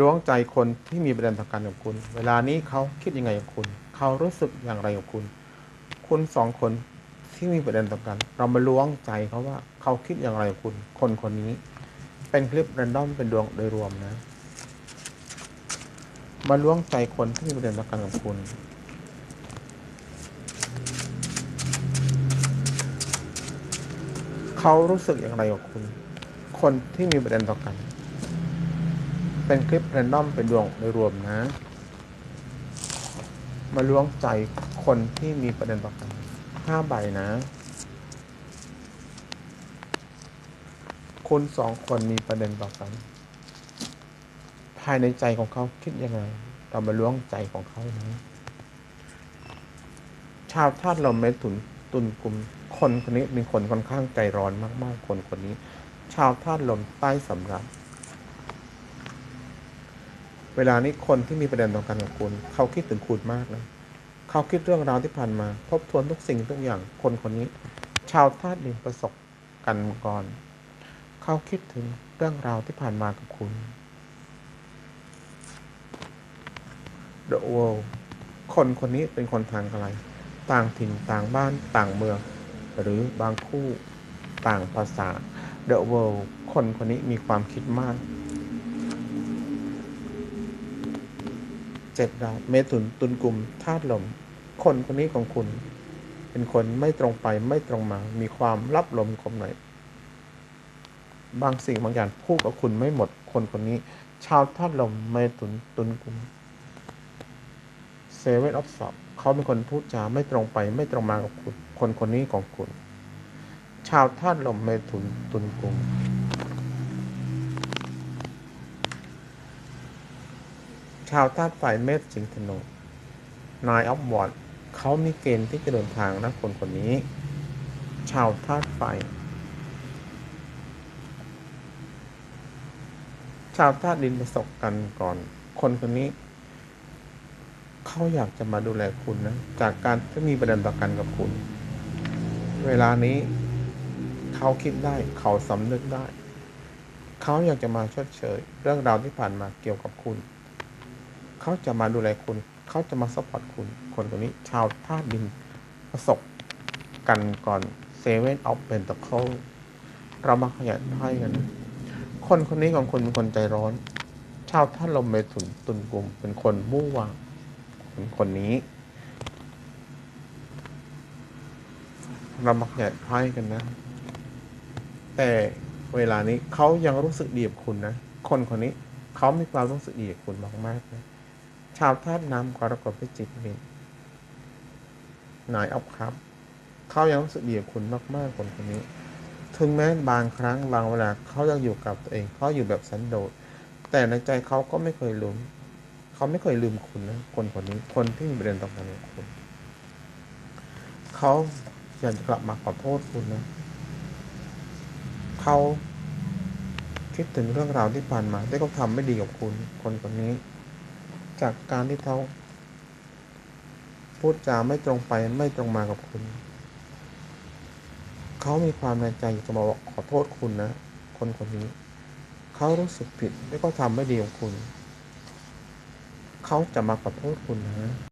ล้วงใจคนที่มีประเด็นต่อกันกับคุณ เวลานี้เขาคิดยังไงกับคุณ เขารู้สึกอย่างไรกับคุณ คุณสองคนที่มีประเด็นต่อกันเรามาล้วงใจเขาว่าเขาคิดอย่างไรกับคุณ คนคนนี้ เป็นคลิปแรนดอมเป็นดวงโดยรวมนะ มาล้วงใจคนที่มีประเด็นต่อกันกับคุณเขารู้สึกอย่างไรกับคุณ คนที่มีประเด็นต่อกัน เป็นคลิปแรนดอมเป็นดวงโดยรวมนะ มาล้วงใจคนที่มีประเด็นต่อกันห้าใบนะ คุณสองคนมีประเด็นต่อกัน ภายในใจของเขาคิดยังไง เรามาล้วงใจของเขานะชาวธาตุลมเมถุนตุลกลุ่มคนคนนี้เป็นคนค่อนข้างใจร้อนมาก ๆ คนคนนี้ ชาวธาตุลมใต้สำรับ เวลานี้คนที่มีประเด็นต่อกันกับคุณ เขาคิดถึงคุณมากนะเขาคิดเรื่องราวที่ผ่านมา ทบทวนทุกสิ่งทุกอย่างคนคนนี้ ชาวธาตุดินประสบกันก่อน เขาคิดถึงเรื่องราวที่ผ่านมากับคุณ The World คนคนนี้เป็นคนทางอะไร ต่างถิ่นต่างบ้านต่างเมือง หรือบางคู่ต่างภาษา The World คนคนนี้มีความคิดมาก เจ็ดดาวเมถุนตุลกลุ่มธาตุลม คนคนนี้ของคุณ เป็นคนไม่ตรงไปไม่ตรงมา มีความรับลมคมหน่อย บางสิ่งบางอย่างพูดกับคุณไม่หมด คนคนนี้ ชาวธาตุลมเมถุนตุลกลุ่มเซเว่นออฟสอบเขาเป็นคนพูดจาไม่ตรงไปไม่ตรงมากับคุณ คนคนนี้ของคุณ ชาวธาตุลมเมถุนตุลกลุ่ม ชาวธาตุไฟเมษสิงธนูนายออฟวอร์ดเขามีเกณฑ์ที่จะเดินทางนะคนคนนี้ ชาวธาตุไฟ ชาวธาตุดินประสบกันก่อน คนคนนี้ เขาอยากจะมาดูแลคุณนะ จากการที่มีประเด็นต่อกันกับคุณ เวลานี้เขาคิดได้เขาสำนึกได้ เขาอยากจะมาชดเชย เรื่องราวที่ผ่านมาเกี่ยวกับคุณ เขาจะมาดูแลคุณ เขาจะมาซัพพอร์ตคุณ คนคนนี้ชาวธาดินประสบกันก่อนเซเว่นออฟเ e นต a เคิลเรามาขยายไพ่กัน คนคนนี้ของคุณเป็นคนใจร้อน ชาวธาลมเมถุนตุลกลุ่มเป็นคนมู่วางคนคนนี้ เรามาขยายไพ่กันนะ แต่เวลานี้เขายังรู้สึกดีกับคุณนะ คนคนนี้เขามีความรู้สึกดีกับคุณมากๆนะ ชาวธาตุน้ำกรกฎพิจิกมินนายออฟครับ เขายังรู้สึกดีกับคุณมากๆคนคนนี้ ถึงแม้บางครั้งบางเวลาเขายังอยู่กับตัวเองเขาอยู่แบบสันโดษ แต่ในใจเขาก็ไม่เคยลืมเขาไม่เคยลืมคุณนะคนคนนี้คนที่มีประเด็นต่อกันกับคุณเขาอยากจะกลับมาขอโทษคุณนะเขาคิดถึงเรื่องราวที่ผ่านมาที่เขาทำไม่ดีกับคุณ คนคนนี้ จากการที่เขาพูดจาไม่ตรงไปไม่ตรงมากับคุณ เขามีความในใจอยากจะมาบอกขอโทษคุณนะ คนคนนี้ เขารู้สึกผิดแล้วก็ทำไม่ดีกับคุณ เขาจะมาขอโทษคุณนะ